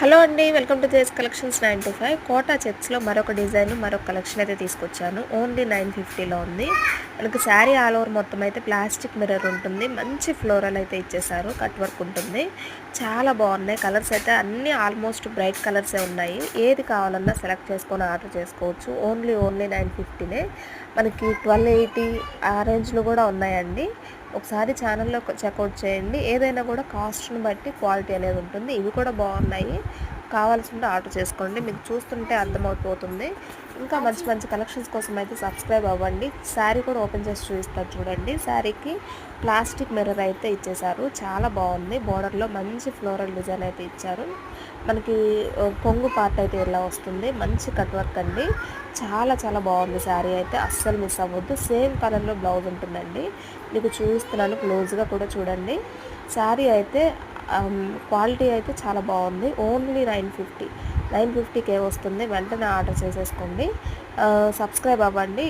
Hello అండి welcome to Jay's collections nine two five. Kota చెక్స్లో మరొక design మరొక collection అయితే తీసుకొచ్చాను. ఓన్లీ నైన్ ఫిఫ్టీలో ఉంది. మనకి శారీ ఆల్ ఓవర్ మొత్తం అయితే ప్లాస్టిక్ మిర్రర్ ఉంటుంది. మంచి ఫ్లోరల్ అయితే ఇచ్చేసారు కట్ వర్క్ ఉంటుంది. చాలా బాగున్నాయి. కలర్స్ అయితే అన్నీ ఆల్మోస్ట్ బ్రైట్ కలర్సే ఉన్నాయి. ఏది కావాలన్నా సెలెక్ట్ చేసుకొని ఆర్డర్ చేసుకోవచ్చు. ఓన్లీ ఓన్లీ నైన్ ఫిఫ్టీనే. మనకి ట్వెల్వ్ ఎయిటీ ఆ రేంజ్లో కూడా ఉన్నాయండి. ఒకసారి ఛానల్లో చెక్అవుట్ చేయండి. ఏదైనా కూడా కాస్ట్ని బట్టి క్వాలిటీ అనేది ఉంటుంది. ఇవి కూడా బాగున్నాయి. కావాల్సింటే ఆర్డర్ చేసుకోండి. మీకు చూస్తుంటే అర్థమైపోతుంది ఇంకా మంచి మంచి కలెక్షన్స్ కోసం అయితే సబ్స్క్రైబ్ అవ్వండి. శారీ కూడా ఓపెన్ చేసి చూపిస్తారు చూడండి. శారీకి ప్లాస్టిక్ మిర్రర్ అయితే ఇచ్చేశారు. చాలా బాగుంది. బోర్డర్లో మంచి ఫ్లోరల్ డిజైన్ అయితే ఇచ్చారు. మనకి కొంగు పార్ట్ అయితే ఇలా వస్తుంది. మంచి కట్ వర్క్ అండి. చాలా చాలా బాగుంది శారీ అయితే. అస్సలు మిస్ అవ్వద్దు. సేమ్ కలర్లో బ్లౌజ్ ఉంటుందండి. మీకు చూపిస్తున్నాను క్లోజ్గా కూడా చూడండి. శారీ అయితే క్వాలిటీ అయితే చాలా బాగుంది. Only nine fifty. నైన్ ఫిఫ్టీకే వస్తుంది. వెంటనే ఆర్డర్ చేసేసుకోండి. సబ్స్క్రైబ్ అవ్వండి.